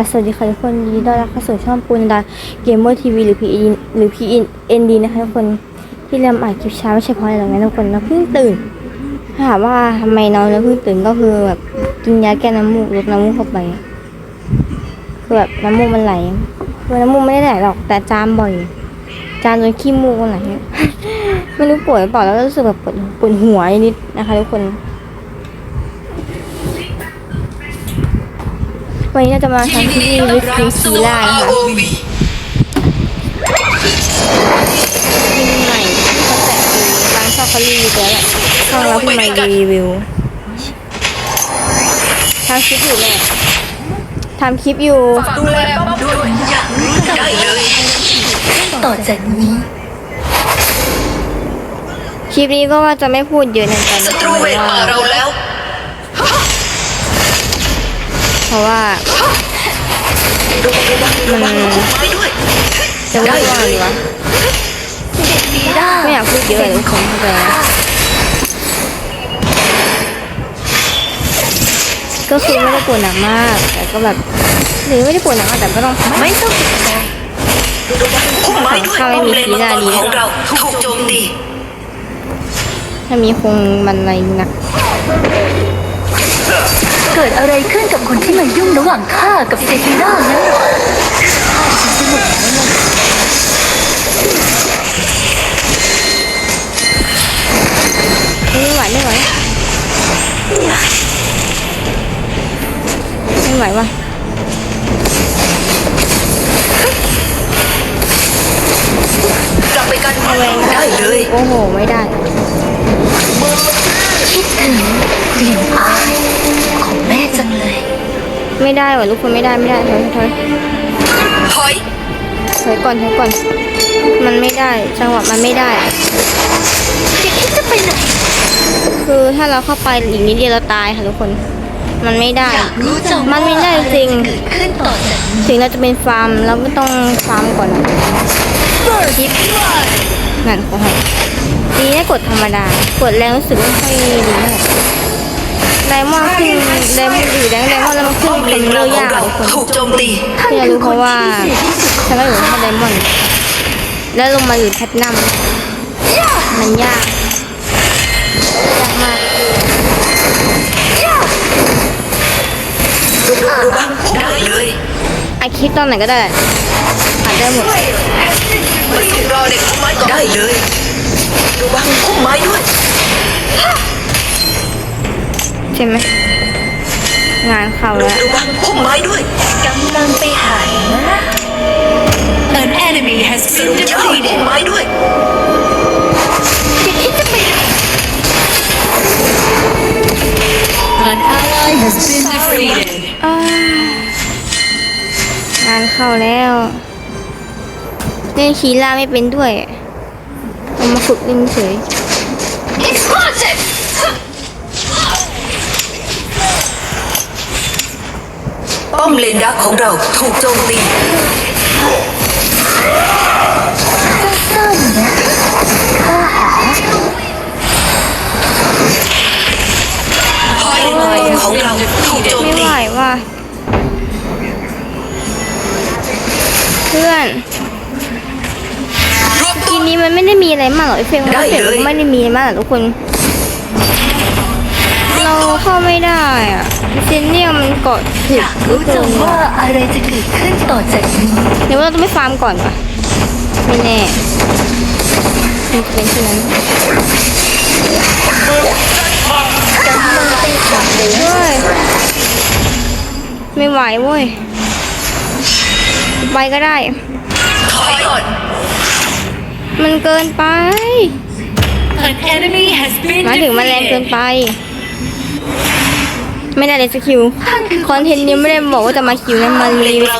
ค่ะสวัสดีค่ะทุกคนยินดีต้อนรับเข้าสู่ช่องปูนดาเกมเมอร์ทีวีหรือ PE หรือ PND นะคะทุกคนที่เริ่มอ่านคลิปเช้าไม่ใช่เพราะอะไรหรอกนะทุกคนเราเพิ่งตื่นถ้าถามว่าทำไมน้องเราเพิ่งตื่นก็คือแบบกินยาแก้น้ำมูกลดน้ำมูกเข้าไปคือแบบน้ำมูกมันไหลคือน้ำมูกไม่ได้ไหลหรอกแต่จามบ่อย จามจนขี้มูกมันไหลไม่รู้ปวดหรือเปล่าแล้วรู้สึกแบบปวดปวดหัวนิดนะคะทุกคน วันนี้เราจะมาทำที่นี่ลิฟต์ซีล่านะคะที่ใหม่ที่เขาแตะคือร้านชอบเขารีวิวไปแล้วแหละช่องเราเพิ่งมารีวิวทำคลิปอยู่แหละทำคลิปอยู่ดูแลป้อมด้วยอยากรู้จักได้เลยต่อจากนี้คลิปนี้ก็ว่าจะไม่พูดเยอะในตอนนี้วทมาเราแล้ว เพราะว่าระวังพุ่มไม้ด้วยจะว่าว่าหรือวะไม่อยากพูดเยอะเลยทุกคนเข้าใจไหมก็คือไม่ได้ปวดหนักมาก แต่ก็แบบหรือไม่ได้ปวดหนักมากแต่ก็ต้องพักไม่ต้องพุ่มไม้ด้วยข้าไม่มีป้อเลนทีน้าดีของเราถูกโจมตีถ้ามีคงมันอะไรหนัก เกิดอะไรขึ้นกับคนที่มายุ่งระหว่างข้ากับเซฟิล่านั้นเหรอข้าฉันจะหมดแล้วล่ะไม่ไหวไม่ไหวไม่ไหวว่ะกลับไปกันเอาแรงได้เลยโอ้โห ไม่ได้คิดถึงกลิ่นอาย ไม่ได้ว่ะลูกคนไม่ได้ไม่ได้ถอยถอยถอยถอยก่อนถอยก่อน มันไม่ได้จังหวะมันไม่ได้อะจะคิดจะไปไหนคือถ้าเราเข้าไปอีกนิดเดียวเราตายค่ะทุกคน มันไม่ได้อยากรู้จังมันไม่ได้จริงเกิดขึ้นต่อจากนี้ถึงเราจะเป็นฟาร์มเราก็ต้องฟาร์มก่อนนะคลิปนั่นเขาให้ดีนะกดธรรมดากดแรงรู้สึกไม่ค่อยดีเท่าไหร่ ไดมอนด์ขึ้นไดมอนด์อยู่แดงไดมอนด์แล้วมันขึ้ป้อนมเลเป็นนเรื่เราองขอยางกเราทุกคนถูกโจมตีท่านที่เราคือรู้คเพนราะว่าที่พิเศษที่สุดฉันก็อยู่แค่ไดมอนด์แล้วลงมาอยู่แพทนัมมันยากยากมากได้เลยอาคิดตอนไหนก็ได้ผ่านได้หมดไม่ต้องรอเด็กพุ่มไม้ก่อนได้เลยระวังพุ่มไม้ด้วยใช่ไหมงานเข้าแล้วระวังพุ่มไม้ด้วยกำลังไปหานะ An enemy has been defeated พุ่มไม้ด้วยจะคิดจะไปไหน An ally has been defeated อ้าวงานเข้าแล้วเล่นคีล่าไม่เป็นด้วยเอามาฝึกเล่นเฉย เลนดักของเราถูกโจมตีสั้นๆนะข้าหาป้อมเลนของเราถูกโจมไม่ตีไหวว่ะเพื่อนรวบตัทีวนี้มันไม่ได้มีอะไรมากหรอกไอเฟลมันได้เฟลเลยไม่ได้มีอะไรมากหรอกทุกคน เราเข้าไม่ได้อะเซนเนียลมันเกาะถึอกยากรู้จังว่าอะไรจะเกิดขึ้นต่อจากนี้เดี๋ยวเราต้องไปฟาร์มก่อนปะไม่แน่มันจะเป็นเช่นนั้นกำลังไปหาเลยเว้ยไม่ไหวเว้ยไปก็ได้ ถอยก่อน มันเกินไป An enemy has been หมายถึงมันแรงเกินไป ไม่ได้เลยสกิลคอนเทนต์นี้ไม่ได้บอกว่าจะมาคิวนะมันรีวิว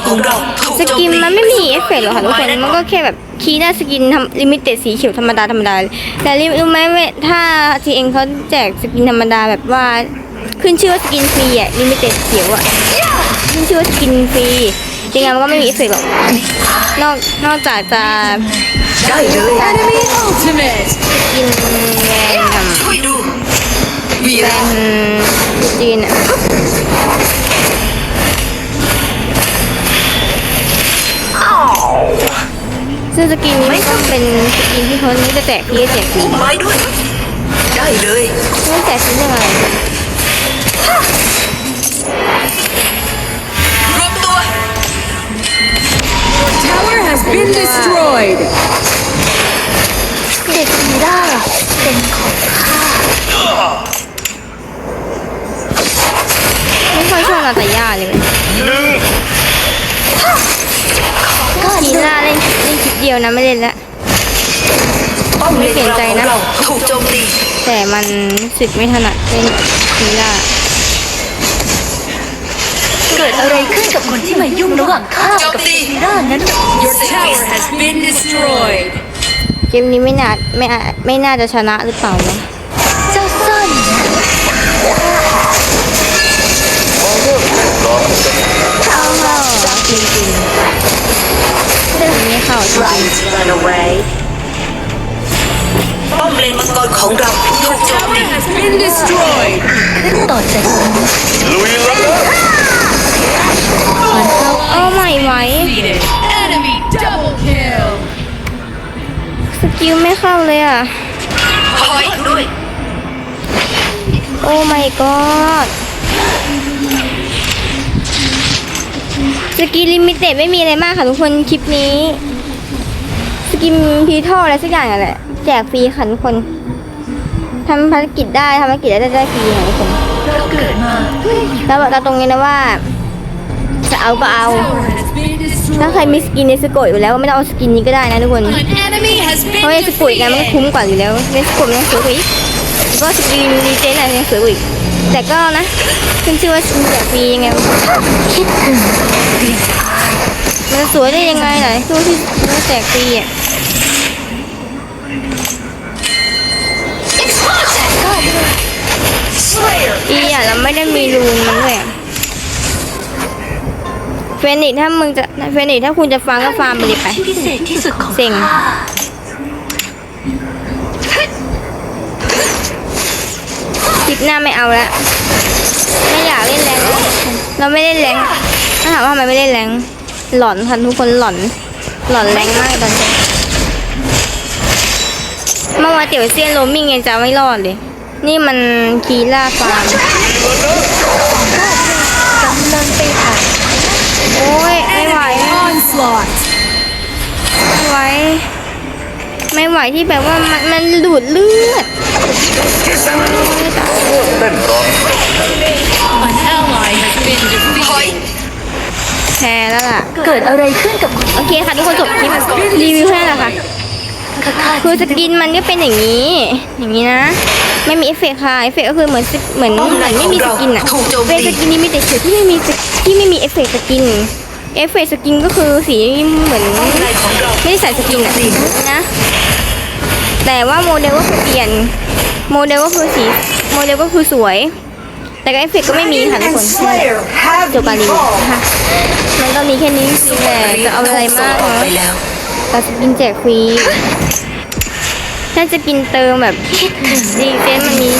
สกินมันไม่มีเอฟเฟกต์หรอกค่ะทุกคนมันก็แค่แบบคีย์หน้าสกินทำลิมิเต็ดสีเขียวธรรมดาธรรมดาแต่รู้ไหมว่าถ้าทีเองเขาแจกสกินธรรมดาแบบว่าขึ้นชื่อว่าสกินฟรีอะลิมิเต็ดเขียวอะขึ้นชื่อว่าสกินฟรีจริงมันก็ไม่มีเอฟเฟกต์หรอกนอกนอกจากจะได้เลยกินแรงทำช่วยดูวีแรงจีนอะ ซึ่งสกินนี้ไม่ต้องเป็นสกินที่เขาจะแจกฟรีแจกฟรีไม้ด้วย ได้เลยไม่แจกฟรีเรื่องอะไรรวมตัว Tower has been destroyed. เซฟิราเป็นของข้าไม่ค่อยชอบนาตาย่าเลยก็ ยวนะไม่เล่นละป้อมเลนไม่เปลี่ยนใจนะของเราถูกโจมตีแต่มันรู้สึกไม่ถนัดเล่นทีน่าเกิดอะไรขึ้นกับคนที่มายุ่งระหว่างข้ากับเซฟิรานั้น Your tower has been destroyed. เกมนี้ไม่น่าไม่อาไม่น่าจะชนะหรือเปล่าวะ นี้เข้าจริง run away ป้อมเลนมังกรของเราถูกโจมตี Has been destroyed. ขึ้นต่อจากนี้ๆเอาใหม่ไหว Enemy double kill. สกิลไม่เข้าเลยอะ คอยด้วยโอ้ my god สกินลิมิเต็ดไม่มีอะไรมากค่ะทุกคนคลิปนี้ส กินพีทออะไรสักอย่างอะแหละแจกฟรีค่ะทุกคนทำภารกิจได้ทำภารกิจได้ได้ฟรีค่ะทุกคนเราเกิดมาแล้วเราตรงนี้นะว่า จะเอาก็เอา Tower has been destroyed. ถ้าใครมีสกินในสโกะอยู่แล้วก็ไม่ต้องเอาสกินนี้ก็ได้นะทุกคน An enemy has เพราะ been ในสโกะอีกนะมันก็ defeated. คุ้มกว่าอยู่แล้วในสโกะมันยังสวยกว่าอีกแล้วก็สกินรีเจนอะไรยังสวยกว่าอีกแต่ก็นะขึ้นชื่อว่าสกินแจกฟรียังไงคิดถึงมันจะสวยได้ยังไงล่ะช่วงที่มันแจกฟรีอะ อีอะเราไม่ได้มีรูนมันด้วยเฟนิกถ้ามึงจะเฟนิกถ้าคุณจะฟังก็ฟาร์ไปเลยไปเซ็งคลิปหน้าไม่เอาละไม่อยากเล่นแรงแล้วเราไม่เล่นแรงถ้าถามว่าทำไมไม่เล่นแรงหลอนทันทุกคนหลอน หลอนแรงมากตอนนี้เมื่อวานเตี๋ยวเซียนโรมมิ่งยังจะไม่รอดเลย นี่มันคีล่าฟาร์มกำลังไปหาโอ้ย ไม่ไหว Onslaught. ไม่ไหว ไม่ไหวที่แบบว่ามันมันดูดเลือด An ally has been defeated. แพ้แล้วล่ะ เกิดอะไรขึ้นกับคนโอเคค่ะทุกคนจบคลิปรีวิวแค่นั้นแหละค่ะข้าข้าคือสกินมันก็เป็นอย่างนี้ อย่างนี้นะ ไม่มีเอฟเฟกต์ค่ะเอฟเฟกต์ก็คือเหมือนสกเหมือนเหมือนไม่มีสกินอะถูกโจมตีเป็นสกินนี้มีแต่เฉยที่ไม่มีสกที่ไม่มีเอฟเฟกต์สกินเอฟเฟกต์สกินก็คือสีเหมือนป้อมเลนของเราไม่ได้ใส่สกินอะนะแต่ว่าโมเดลก็คือเปลี่ยนโมเดลก็คือสีโมเดลก็คือสวย แต่ก็เอฟเฟกต์ก็ไม่มีค่ะทุกคนจบการรีวิวนะคะมันก็มีแค่นี้จริงๆแหละจะเอาอะไรมากออกเนาะไปแล้วแต่สกินแจกฟรี ถ้าจะกินเติมแบบคิดถึงดีเจนมันมี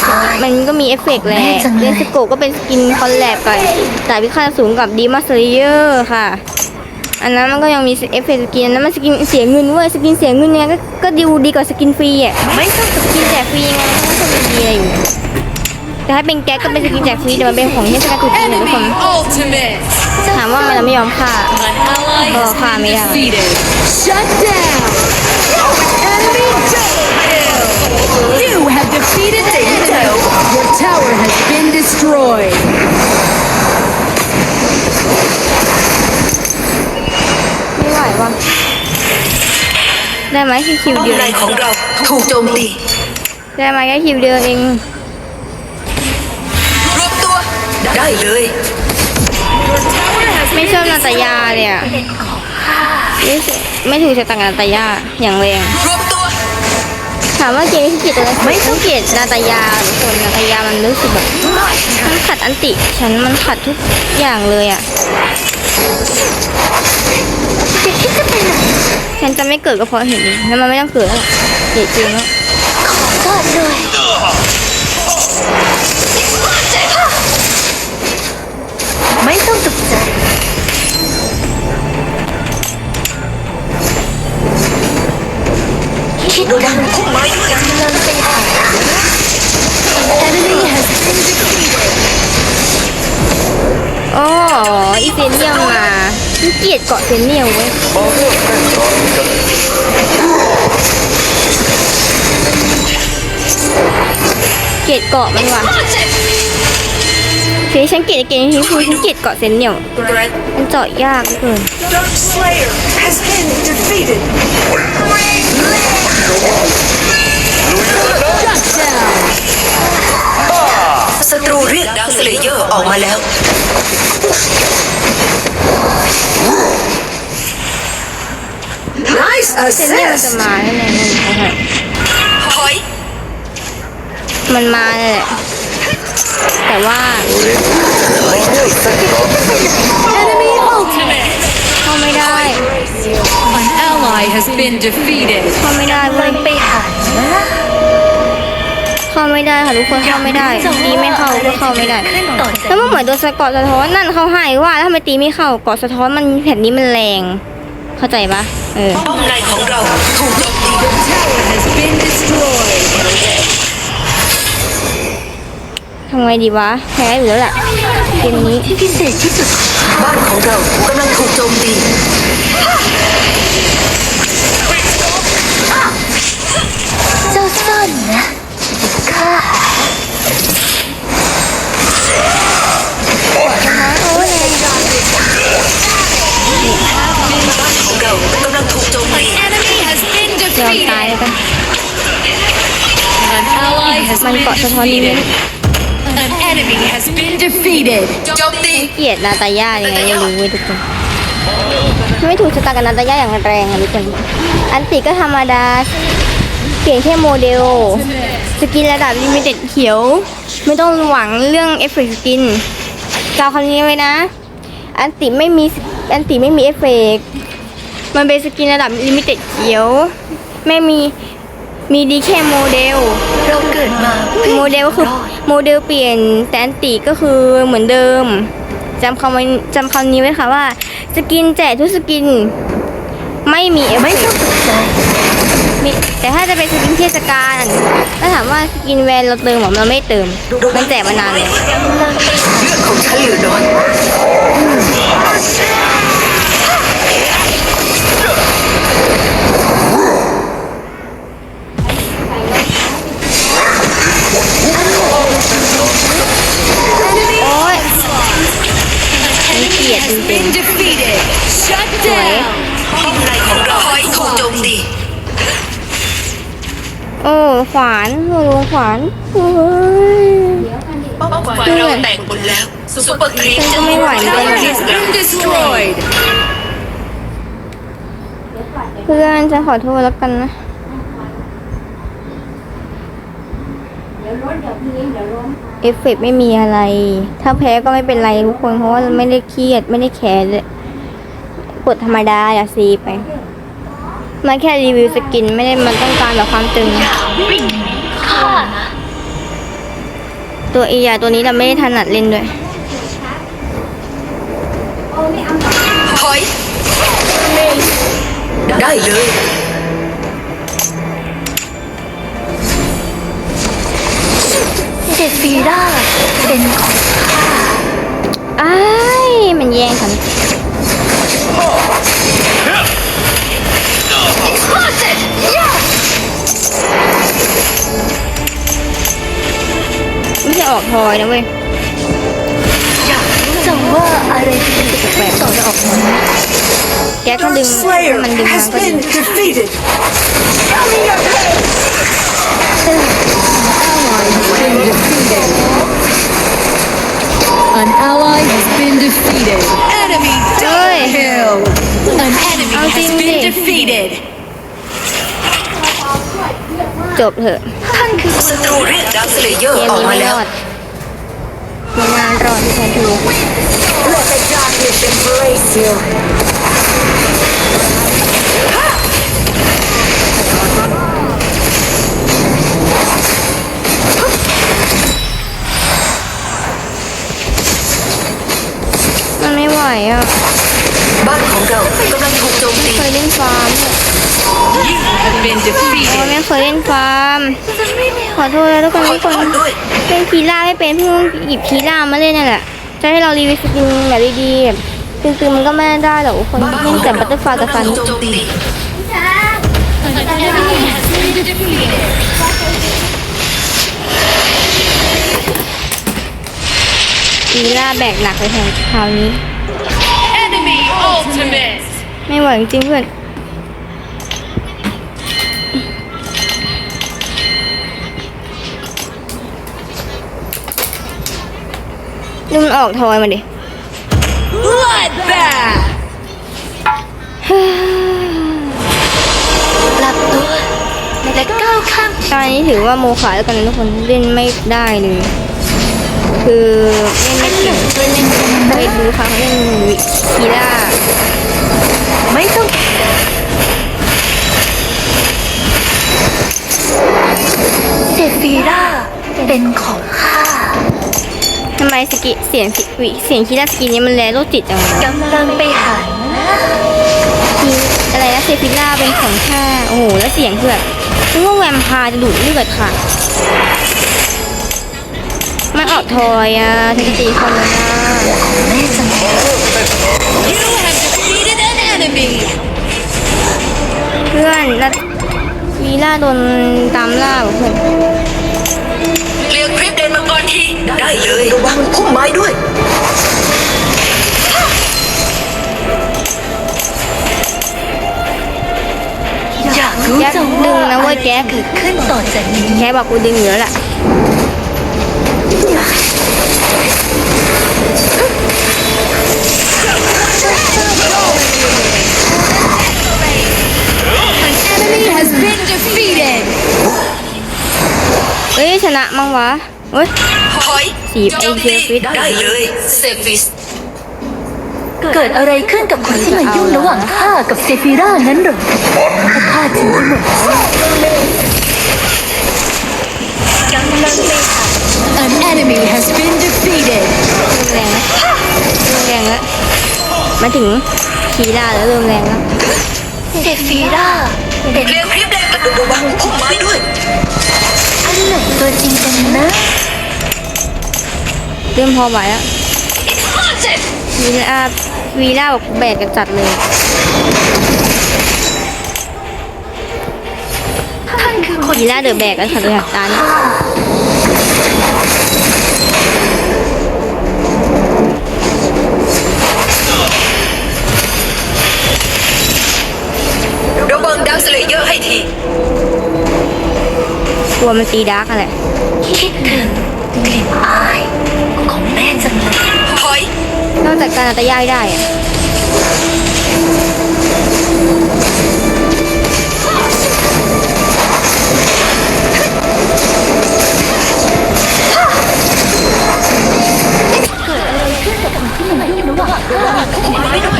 มันก็มีเอฟเฟกต์แหละเรนสโกก็เป็นสกินคอลแลบกับแต่พิฆาตสูงกับดีมาสเลเยอร์ค่ะ อันนั้นมันก็ยังมีเอฟเฟกต์สกินอันนั้นมันสกินเสียเงินเว้ยสกินเสียเงินยังไงก็ก็ดีดีกว่าสกินฟรีอะไม่ชอบสกินแจกฟรียังไงมันก็จะมีอะไรอยู่แต่ถ้าเป็นแก๊กก็เป็นสกินแจกฟรีแต่มันเป็นของเทศกาลตรุษจีนนะทุกคน Enemy ultimate. ถามว่ามันเราไม่ยอมฆ่า An ally Oh, has calm been me defeated the enemy. Your tower has been destroyed. ไม่ไหวว่ะได้ไหมแค่คิวป้อมเดียวเลนของเราถูกโจมตีได้ไหมแค่คิวเดียวเองรวมตัว ได้เลย ไม่ชอบนาตายาเลยอะไม่ใช่ไม่ถูกชะตากับนาตายาอย่างแรงรวมตัว ถามว่าเกมที่เกลียดอะไรไม่ต้องเกลียดนาตายาทุกคนนาตายามันรู้สึกแบบมันขัดอันติ ฉันมันขัดทุกอย่างเลยอะจะคิดจะไปไหนฉันจะไม่เกิดก็เพราะเห็นนี้แล้วมันไม่ต้องเกิดแล้วเกลียดจริงแล้วก็เลยไม่ เกลียดเกาะเซนเนียเว้ยมาเริ่มเล่นร้านกันเกลียดเกาะมันว่ะทีนี้ฉันเกลียดเกมที่คือฉันเกลียดเกาะเซนเนียม Grand มันเจาะยากเหลือเกิน Dark Slayer has been defeated. ตรูเรียกดักสเลเยอร์ออกมาแล้ว Nice เซเนียมมันจะ assist มาแน่ๆนั่นเขาให้ถอยมันมาแหละแต่ว่า Enemy ultimate. เข้าไม่ได้ An ally has been defeated. เข้าไม่ได้เว้ยไปหา เข้าไม่ได้ค่ะทุกคนเข้าไม่ได้ตีไม่เข้าก็เข้าไม่ได้ แล้วมันเหมือนโดนสะกาะสะท้อนนั่นเขาให้ว่าถ้าทำไมตีไม่เข้าเกาะสะท้อนมันแผ่นนี้มันแรง เข้าใจปะเออป้อมในของเราถูกโจมตีทำไงดีวะแพ้อยู่แล้วล่ะเกมนี้ที่พิเศษที่สุดบ้านของเรากำลังถูกโจมตีเจ้าซ่อนนะ เรากำลังถูกโจมตี Enemy has been ยอมตาย defeated. แล้วกัน An ally has มัน been เกาะสะท้อนนี้ไหม defeated. An enemy has been defeated. โจมตีเกลียดนาตาย่ายังไงไม่รู้เว้ยทุกคนไม่ถูกชะตากับนาตาย่าอย่างแรงอะทุกคนอันติก็ธรรมดา เปลี่ยนแค่โมเดล สกินระดับลิมิเต็ดเขียว ไม่ต้องหวังเรื่องเอฟเฟกต์สกินกล่าคำนี้ไว้นะ อันติไม่มีอันติไม่มีเอฟเฟกต์มันเป็นสกินระดับลิมิเต็ดเขียว ไม่มีมีดีแค่โมเดลเราเกิดมาโมเดลก็คือโมเดลเปลี่ยนแต่อันติก็คือเหมือนเดิมจำคำไว้จำคำนี้ไว้ค่ะว่า สกินแจกทุกสกิน ไม่มีเอฟเฟไม่กต้องต์ตกใจ มีแต่ถ้าจะเป็นสกินเทศกาลถ้าถามว่าสกินแวนเราเติมหรอเราไม่เติม มันแจกมานานเลยเลือดของฉันเหลือน้อยโอ้ยมันเกลียดจริง Been defeated. Shut down. ป้อมในของเราถูกโจมตี ๆโอ้ขวานโอ้ขวานโอ้ย ป้อมฝ่ายเราแตกหมดแล้วซุปเปอร์ครีปฉันก็ไม่ไหวเหมือนกัน Tower has been destroyed. เพื่อนจะขอโทษแล้วกันนะ เอฟเฟกต์ไม่มีอะไร ถ้าแพ้ก็ไม่เป็นไรทุกคนเพราะว่าไม่ได้เครียดไม่ได้แคร์เลยกดธรรมดาอย่าซีไป มันแค่รีวิวสกินไม่ได้มันต้องการแบบความตึงวิ่งหนีข้านะตัวเอียตัวนี้เราไม่ได้ถนัดเล่นด้วยถอยได้เลยเซฟีร่าเป็นของอ้ายมันแย่งฉัน ไม่ใช่ออกทอยนะเว้ยอยากรู้จังว่าอะไรจะเป็นแปลกต่อจะออกมาแกก็ดึงให้มันดึงมาก็ดี defeated An ally has been defeated. Enemy เฮ้ย kill. An enemy I'll has see been you. defeated. จบเถอะ ท่านคือ ศัตรูเรียกดักสเลเยอร์ เกม ออก นี้ มา ไม่ร แล้ว อดไม่นานรอดที่แท้ทรู Let the darkness embrace you มั อะบ้านของเรากำลังถูกโจมตีเคยเล่นฟาร์ม You have been โอ้ defeated. ไม่เคยเล่นฟาร์ม ขอโทษแล้วทุกคนขอทุกโทคนษด้วยเล่นคีล่าไม่เป็นเพิ่งหยิบคีล่ามาเล่นนั่นแหละ จะให้เรารีวิวสกินแบบดีๆแบบตึงๆมันก็ไม่ได้หรอกทุกคนเล่นแต่บัตเตอร์ฟลายกับฟันโจมตีอีล่าแบกหนักเลยแทนคราวนี้ Enemy ultimate ไม่ไหวจริงเพื่อนดูมันออกทอยมาดิหลับตัวและก้าวข้ามตอนนี้ถือว่าโมขาแล้วกันนะทุกคนเล่นไม่ได้เลย คือเล่นไม่เก่งเล่นไม่ดูครั้งเล่นวิคีล่า ไม่ต้องเซฟีราเป็นของข้าทำไมสกิเสียงสิวิเสียงคีล่าสกินี้มันแลโรคจิตจังเลยกำลังไปหาคีอะไรนะเซฟิล่าเป็นของข้าโอ้โหแล้วเสียงคือแบบนึกว่าแวมไพร์จะดูดเลือดค่ะ มันออกทอยอะทันตีคนเลยนะ แม่จะมา You have defeated an enemy เพื่อนแล้ววีล่าโดนตามล่าเพื่อนเรียกคลิปเดนมังกรทีได้เลยระวังพุ่มไม้ด้วยอยากรู้แจ็คจังดึงนะเว้ยแจ็คเกิดขึ้นต่อจากนี้แค่บอกกูดึงอยู่แล้วล่ะ has been defeated. เอ้ยชนะมั้งวะเฮ้ยถอยสีบไอ้โจมเซตีฟิตได้เลยเซฟิสเกิดอะไรขึ้นกับคนที่มายุ่งระหว่างข้ากับเซฟีรานั้นเหรอข้าทิ้งไปหมดแล้วกำลังไปหา An enemy has been defeated. เริ่มแรงนะเริ่มแรงแล้วมาถึงคีล่าแล้วเริ่มแรงแล้ว เซฟีราเป็นเรียกคลิปเดนระวังพุ่มไม้ด้วย อันไหนตัวจริงกันนะเริ่มพอไหวแล้ววีล่าวีล่าบอกแบกกันจัดเลยท่านคือคนวีล่าเดอะแบกกันจัดเลยค่ะตาเนี่ย ให้ทีกลัวมันตีดาร์กอะไรคิดถึงกลิ่นอายของแม่จังเลยถอยนอกจากการอัตยายได้อะพุ่มไม้ด้วยเรียกคลิปเดน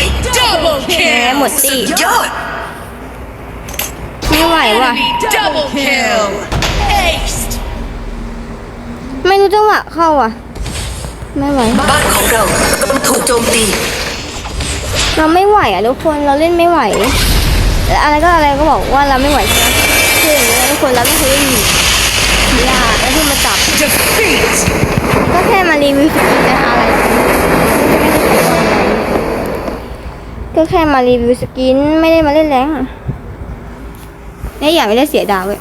ย Double แพ้หมดตีไม่ไหวว่ะ ไม่รู้จังหวะเข้าอะ ไม่ไหว บ้านของเรากำลังถูกโจมตี เราไม่ไหวอะทุกคน เราเล่นไม่ไหว อะไรก็อะไรก็บอกว่าเราไม่ไหวใช่ไหม คืออย่างนี้นะทุกคนเราไม่เคยได้ยินกีฬาแล้วที่มาจับก็แค่มารีวิวสกินนะคะอะไรก็แค่มารีวิวสกินไม่ได้มาเล่นแรงเนี่ยอย่าไม่ได้เสียดาวเว้ย